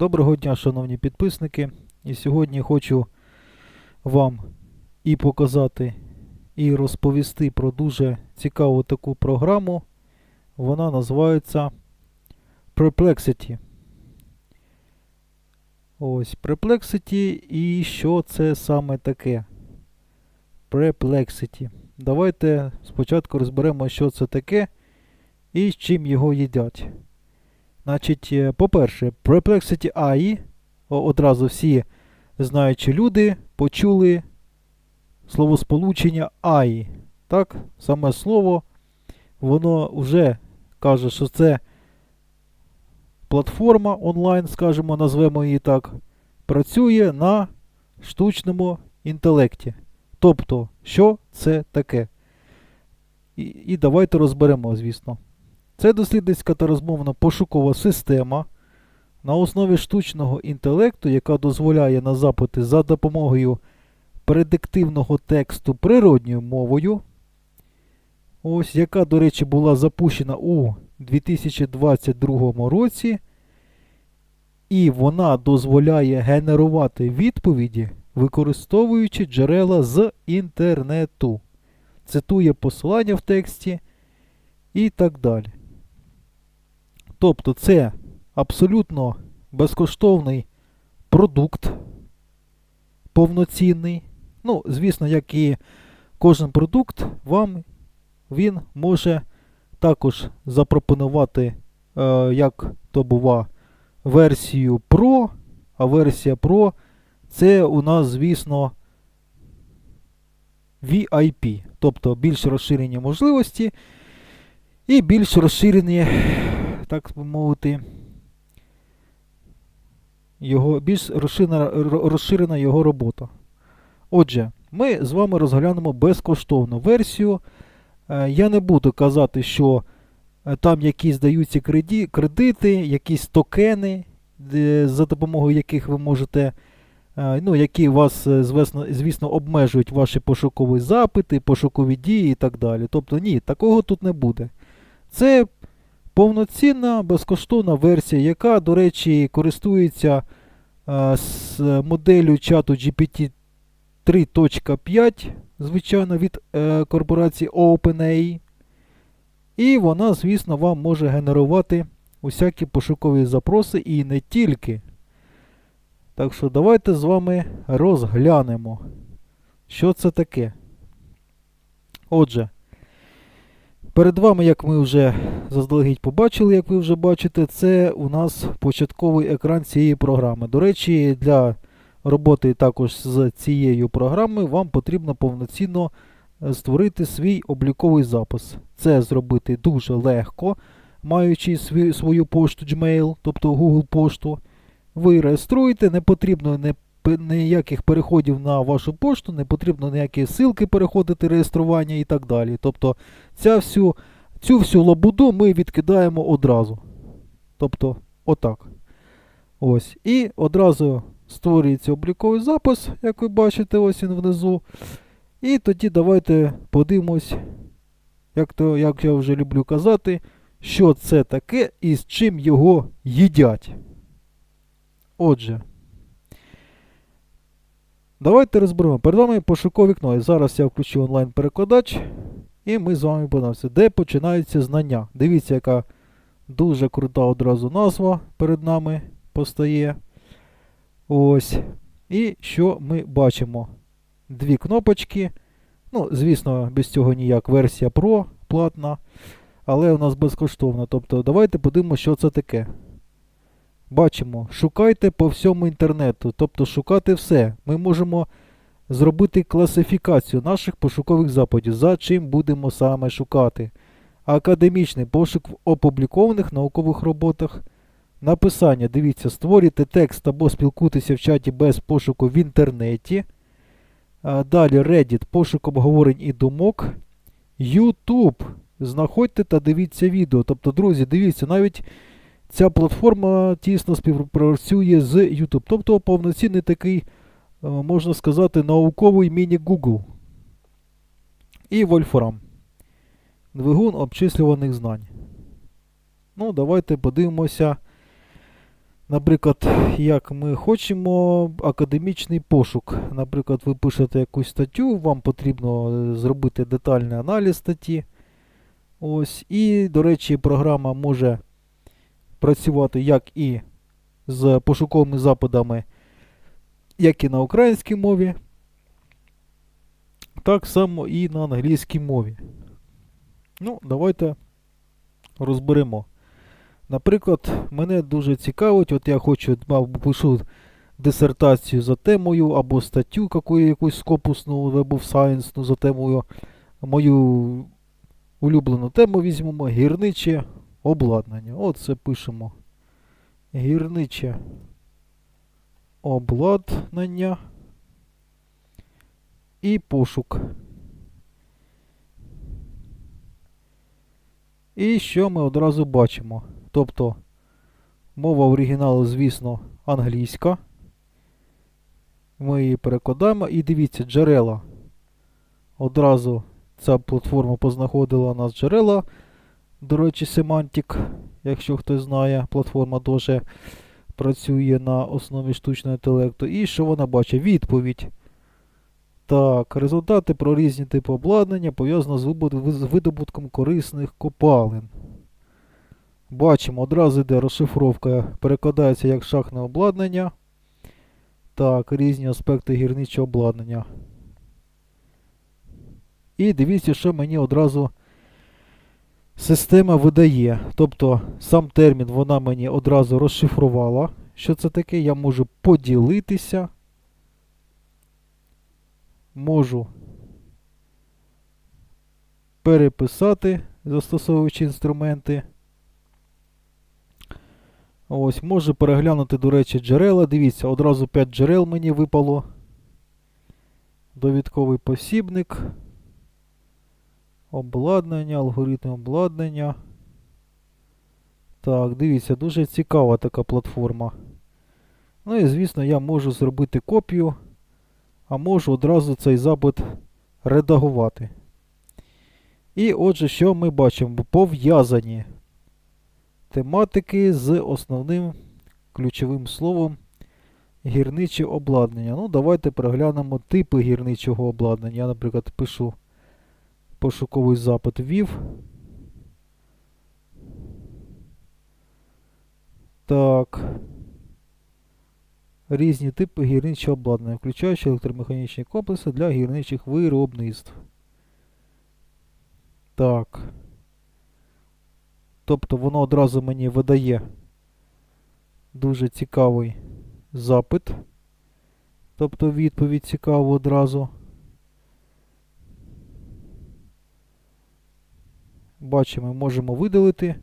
Доброго дня, шановні підписники. І сьогодні хочу вам і показати, і розповісти про дуже цікаву таку програму. Вона називається Perplexity. Ось Perplexity і що це саме таке? Perplexity. Давайте спочатку розберемо, що це таке і з чим його їдять. Значить, е, по-перше, Perplexity AI, одразу всі знаючі люди почули словосполучення AI. Так, саме слово, воно вже каже, що це платформа онлайн, скажімо, назвемо її так, працює на штучному інтелекті. Тобто, що це таке? І, і давайте розберемо, звісно. Це дослідницька та розмовна пошукова система на основі штучного інтелекту, яка дозволяє на запити за допомогою предиктивного тексту природньою мовою. Ось, яка, до речі, була запущена у 2022 році. І вона дозволяє генерувати відповіді, використовуючи джерела з інтернету. Цитує посилання в тексті і так далі. Тобто це абсолютно безкоштовний продукт, повноцінний. Ну, звісно, як і кожен продукт, вам він може також запропонувати, е, як то бува, версію Pro, а версія Pro це у нас, звісно, VIP, тобто більш розширені можливості і більш розширені, так би мовити, його, більш розширена, розширена його робота. Отже, ми з вами розглянемо безкоштовну версію. Е, Я не буду казати, що е, там якісь даються кредити, якісь токени, за допомогою яких ви можете, е, ну, які вас, звісно, обмежують ваші пошукові запити, пошукові дії і так далі. Тобто, ні, такого тут не буде. Це повноцінна безкоштовна версія, яка, до речі, користується е, з моделлю чату GPT 3.5, звичайно, від е, корпорації OpenAI. І вона, звісно, вам може генерувати усякі пошукові запроси і не тільки. Так що давайте з вами розглянемо, що це таке. Отже, перед вами, як ми вже заздалегідь побачили, як ви вже бачите, це у нас початковий екран цієї програми. До речі, для роботи також з цією програмою вам потрібно повноцінно е, створити свій обліковий запис. Це зробити дуже легко, маючи свою пошту Gmail, тобто Google пошту. Ви реєструєте, не потрібно не, ніяких переходів на вашу пошту, не потрібно ніякі ссылки переходити, реєстрування і так далі. Тобто ця всю, цю всю лабуду ми відкидаємо одразу. Тобто, отак. Ось. І одразу створюється обліковий запис, як ви бачите, ось він внизу. І тоді давайте подивимось, як, то, як я вже люблю казати, що це таке і з чим його їдять. Отже, давайте розберемо. Перед вами пошукове вікно. І зараз я включу онлайн-перекладач. І ми з вами подивимося, де починаються знання. Дивіться, яка дуже крута одразу назва перед нами постає. Ось. І що ми бачимо? Дві кнопочки. Ну, звісно, без цього ніяк. Версія Pro платна, але у нас безкоштовна. Тобто, давайте подивимося, що це таке. Бачимо, шукайте по всьому інтернету, тобто шукати все. Ми можемо зробити класифікацію наших пошукових запитів, за чим будемо саме шукати. Академічний пошук в опублікованих наукових роботах. Написання, дивіться, створюйте текст або спілкуйтеся в чаті без пошуку в інтернеті. Далі Reddit, пошук обговорень і думок. YouTube. Знаходьте та дивіться відео. Тобто, друзі, дивіться, навіть ця платформа тісно співпрацює з YouTube. Тобто повноцінний такий, е, можна сказати, науковий міні-Google. І Wolfram. Двигун обчислюваних знань. Ну, давайте подивимося. Наприклад, як ми хочемо академічний пошук. Наприклад, ви пишете якусь статтю, вам потрібно е, зробити детальний аналіз статті. Ось. І, до речі, програма може працювати як і з пошуковими запитами, як і на українській мові, так само і на англійській мові. Ну, давайте розберемо. Наприклад, мене дуже цікавить, от я хочу, пишу дисертацію за темою або статтю какую, якусь скопусну Web of Science за темою. Мою улюблену тему візьмемо гірниче обладнання. От це пишемо. Гірниче обладнання і пошук. І що ми одразу бачимо? Тобто мова оригіналу, звісно, англійська. Ми її перекладаємо і дивіться, джерела. Одразу ця платформа познаходила у нас джерела. До речі, Semantic, якщо хтось знає, платформа дуже працює на основі штучного інтелекту. І що вона бачить? Відповідь. Так, результати про різні типи обладнання пов'язано з видобутком корисних копалин. Бачимо, одразу йде розшифровка, перекладається як шахтне обладнання. Так, різні аспекти гірничого обладнання. І дивіться, що мені одразу система видає. Тобто сам термін вона мені одразу розшифрувала. Що це таке? Я можу поділитися. Можу переписати, застосовуючи інструменти. Ось, можу переглянути, до речі, джерела. Дивіться, одразу 5 джерел мені випало. Довідковий посібник. Обладнання, алгоритм обладнання. Так, дивіться, дуже цікава така платформа. Ну і, звісно, я можу зробити копію, а можу одразу цей запит редагувати. І отже, що ми бачимо? Пов'язані тематики з основним ключовим словом гірниче обладнання. Ну, давайте переглянемо типи гірничого обладнання. Я, наприклад, пишу пошуковий запит ввів. Так. Різні типи гірничого обладнання, включаючи електромеханічні комплекси для гірничих виробництв. Так. Тобто воно одразу мені видає дуже цікавий запит. Тобто відповідь цікаву одразу. Бачимо, можемо видалити.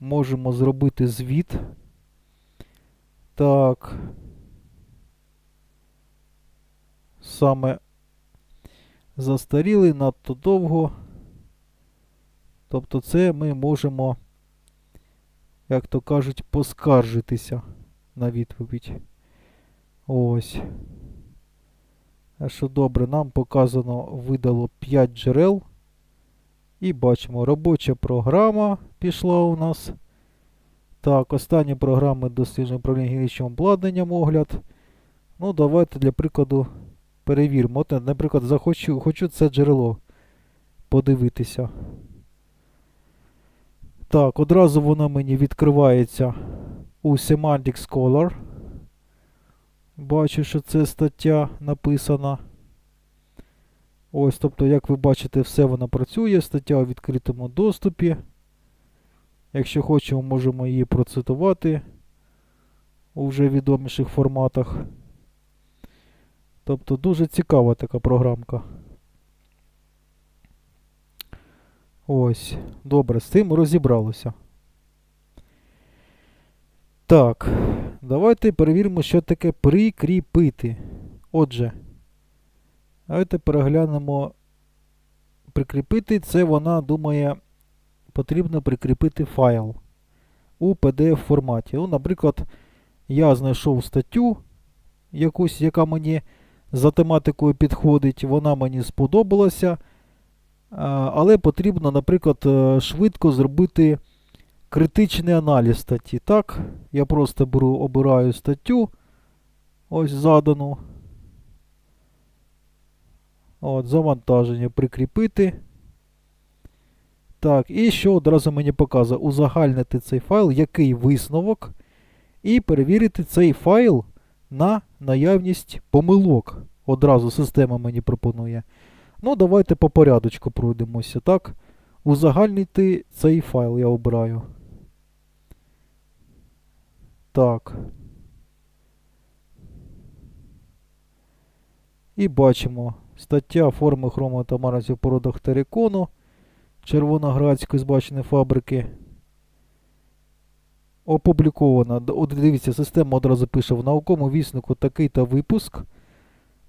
Можемо зробити звіт. Так. Саме застарілий надто довго. Тобто це ми можемо, як то кажуть, поскаржитися на відповідь. Ось. А що добре, нам показано видало 5 джерел. І бачимо, робоча програма пішла у нас. Так, останні програми дослідження управління гірничим обладнанням огляд. Ну, давайте для прикладу перевіримо. От, наприклад, захочу, хочу це джерело подивитися. Так, одразу воно мені відкривається у Semantic Scholar. Бачу, що це стаття написана. Ось, тобто, як ви бачите, все воно працює. Стаття у відкритому доступі. Якщо хочемо, можемо її процитувати у вже відоміших форматах. Тобто дуже цікава така програмка. Ось, добре, з цим розібралося. Так, давайте перевіримо, що таке прикріпити. Отже, давайте переглянемо. Прикріпити це вона думає, потрібно прикріпити файл у PDF форматі. Ну, наприклад, я знайшов статтю, якусь, яка мені за тематикою підходить, вона мені сподобалася. Але потрібно, наприклад, е, швидко зробити критичний аналіз статті. Так, я просто беру, обираю статтю. Ось задану. От, завантаження прикріпити. Так, і що одразу мені показує? Узагальнити цей файл, який висновок, і перевірити цей файл на наявність помилок. Одразу система мені пропонує. Ну, давайте по порядочку пройдемося. Так, узагальнити цей файл я обираю. Так. І бачимо стаття форми хрому та маразі в породах терикону Червоноградської збаченої фабрики. Опублікована. От дивіться, система одразу пише в науковому віснику такий та випуск.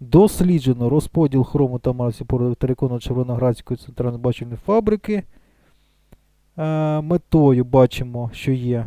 Досліджено розподіл хрому та породах терикону Червоноградської центральної збаченої фабрики. Е, метою бачимо, що є.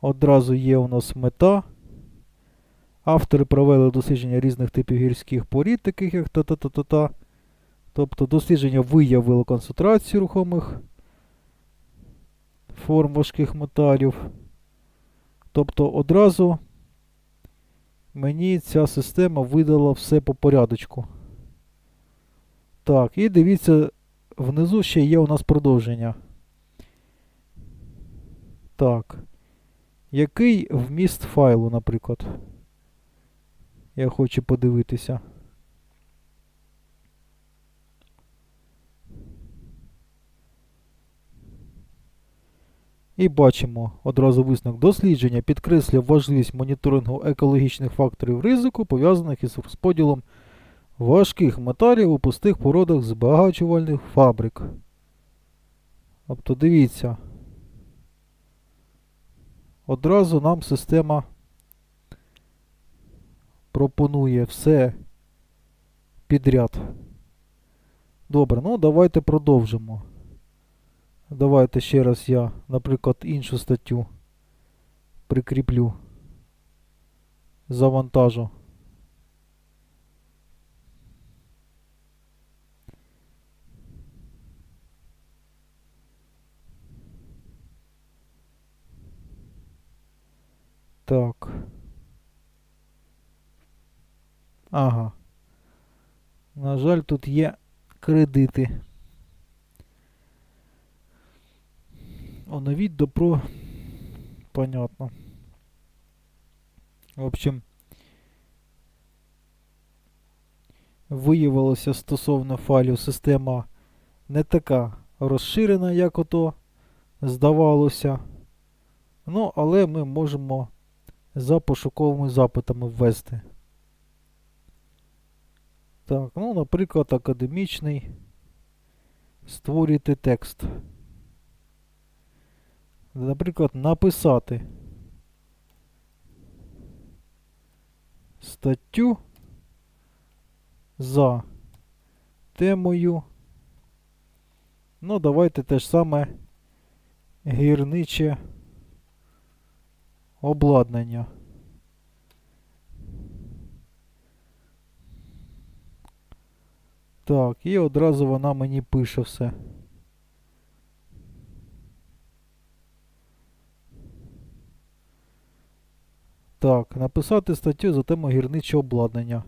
Одразу є у нас мета. Автори провели дослідження різних типів гірських порід, таких як та-та-та-та-та. Тобто дослідження виявило концентрацію рухомих форм важких металів. Тобто одразу мені ця система видала все по порядочку. Так, і дивіться, внизу ще є у нас продовження. Так. Який вміст файлу, наприклад? Я хочу подивитися. І бачимо одразу висновок дослідження підкреслює важливість моніторингу екологічних факторів ризику, пов'язаних із розподілом важких металів у пустих породах збагачувальних фабрик. Тобто дивіться. Одразу нам система пропонує все підряд. Добре, ну давайте продовжимо. Давайте ще раз я, наприклад, іншу статтю прикріплю. Завантажу. Так. Ага. На жаль, тут є кредити. Оновіть добро. Понятно. В общем, виявилося стосовно файлів система не така розширена, як ото здавалося. Ну, але ми можемо за пошуковими запитами ввести. Так, ну, наприклад, академічний. Створюйте текст. Наприклад, написати статтю за темою. Ну, давайте те ж саме гірниче обладнання. Так, і одразу вона мені пише все. Так, написати статтю за тему гірничого обладнання.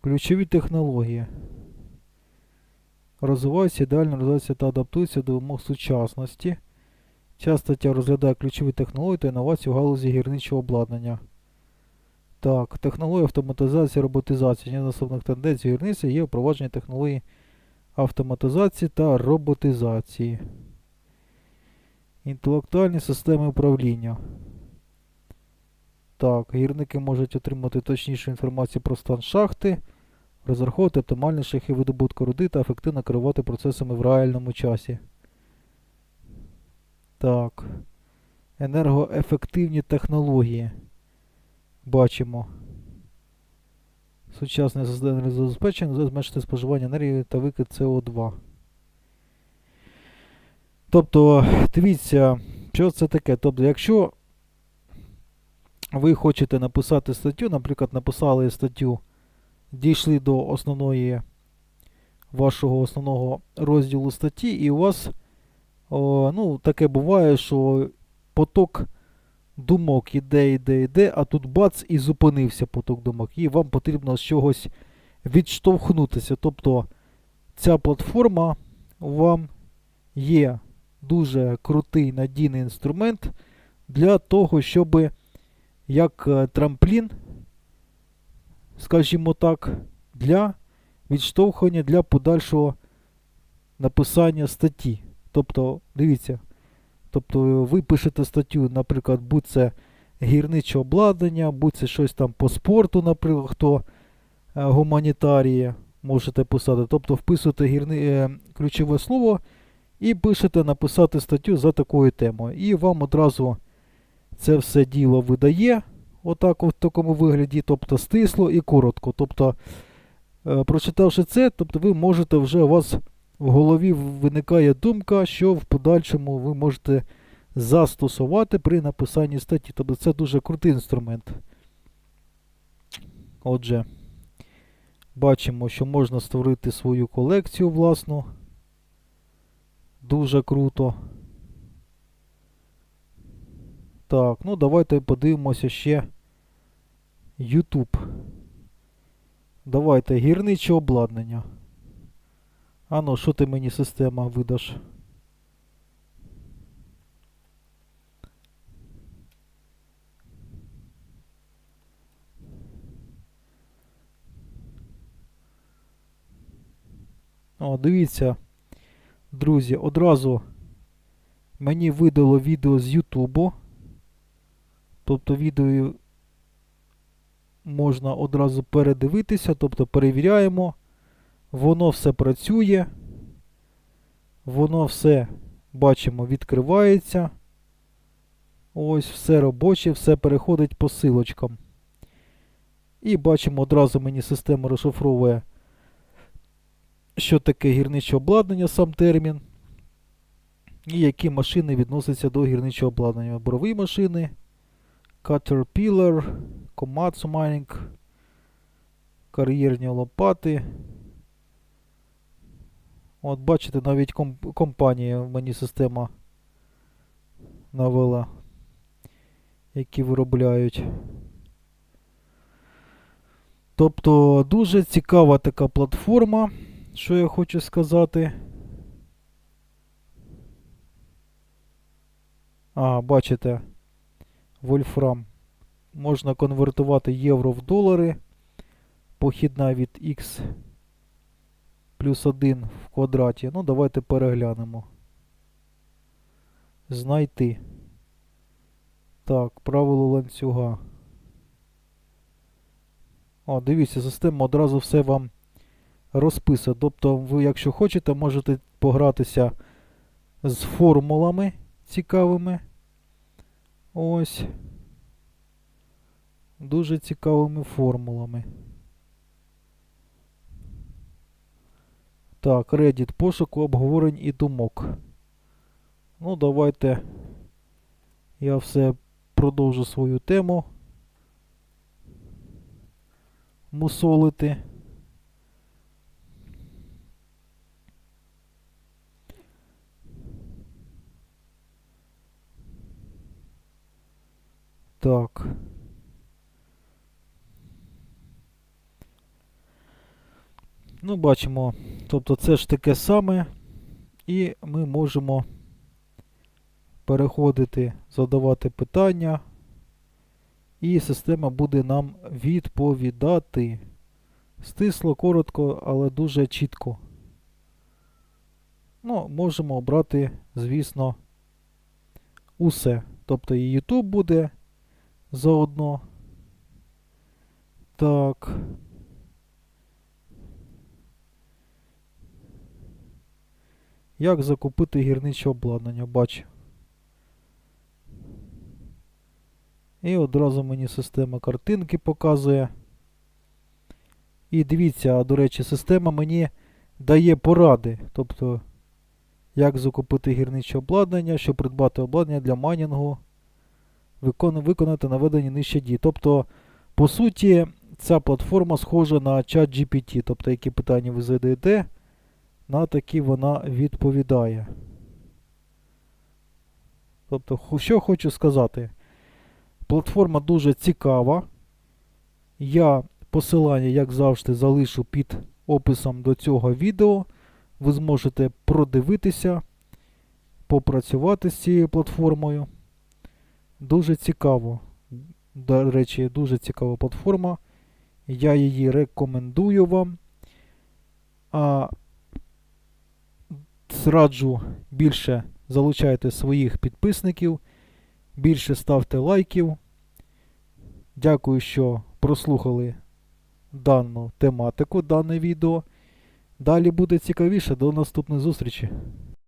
Ключові технології. Розвиваються, ідеально розвиваються та адаптуються до вимог сучасності. Ця стаття розглядає ключові технології та інновації в галузі гірничого обладнання. Так, технології автоматизації, роботизації. Однією з тенденцій гірниці є впровадження технології автоматизації та роботизації. Інтелектуальні системи управління. Так, гірники можуть отримати точнішу інформацію про стан шахти, розраховувати оптимальні шляхи видобутку руди та ефективно керувати процесами в реальному часі. Так. Енергоефективні технології. Бачимо. Сучасне забезпечення зменшити споживання енергії та викид СО2. Тобто, дивіться, що це таке. Тобто, якщо ви хочете написати статтю, наприклад, написали статтю, дійшли до основної вашого основного розділу статті, і у вас О, ну, таке буває, що поток думок іде, іде, іде, а тут бац і зупинився поток думок. І вам потрібно з чогось відштовхнутися. Тобто ця платформа вам є дуже крутий надійний інструмент для того, щоб як е, трамплін, скажімо так, для відштовхування для подальшого написання статті. Тобто, дивіться, тобто ви пишете статтю, наприклад, будь це гірниче обладнання, будь це щось там по спорту, наприклад, хто е, гуманітаріє, можете писати. Тобто вписуєте гірни, е, ключове слово і пишете написати статтю за такою темою. І вам одразу це все діло видає, отак в такому вигляді, тобто стисло і коротко. Тобто, е, прочитавши це, тобто ви можете вже у вас в голові виникає думка, що в подальшому ви можете застосувати при написанні статті. Тобто це дуже крутий інструмент. Отже, бачимо, що можна створити свою колекцію власну. Дуже круто. Так, ну давайте подивимося ще YouTube. Давайте гірниче обладнання. Ано, що ти мені система видаш? О, дивіться, друзі, одразу мені видало відео з Ютубу. Тобто відео можна одразу передивитися, тобто перевіряємо. Воно все працює. Воно все, бачимо, відкривається. Ось все робоче, все переходить по силочкам. І бачимо, одразу мені система розшифровує, що таке гірниче обладнання, сам термін. І які машини відносяться до гірничого обладнання. Борові машини, Caterpillar, Komatsu Mining, кар'єрні лопати. От бачите, навіть комп компанія мені система навела, які виробляють. Тобто дуже цікава така платформа, що я хочу сказати. А, бачите, Вольфрам. Можна конвертувати євро в долари. Похідна від X плюс 1 в квадраті. Ну, давайте переглянемо. Знайти. Так, правило ланцюга. О, дивіться, система одразу все вам розписує. Тобто, ви, якщо хочете, можете погратися з формулами цікавими. Ось. Дуже цікавими формулами. Так, Reddit пошуку обговорень і думок. Ну, давайте я все продовжу свою тему. Мусолити. Так. Ну, бачимо, тобто це ж таке саме, і ми можемо переходити, задавати питання, і система буде нам відповідати. Стисло, коротко, але дуже чітко. Ну, можемо обрати, звісно, усе. Тобто і YouTube буде заодно. Так. Як закупити гірниче обладнання, бачу. І одразу мені система картинки показує. І дивіться, до речі, система мені дає поради. Тобто, як закупити гірниче обладнання, щоб придбати обладнання для майнінгу, виконати наведені нижче дії. Тобто, по суті, ця платформа схожа на чат GPT. Тобто, які питання ви задаєте, на такі вона відповідає. Тобто, що хочу сказати. Платформа дуже цікава. Я посилання, як завжди, залишу під описом до цього відео. Ви зможете продивитися, попрацювати з цією платформою. Дуже цікаво. До речі, дуже цікава платформа. Я її рекомендую вам. А раджу більше залучайте своїх підписників, більше ставте лайків. Дякую, що прослухали дану тематику, дане відео. Далі буде цікавіше. До наступної зустрічі.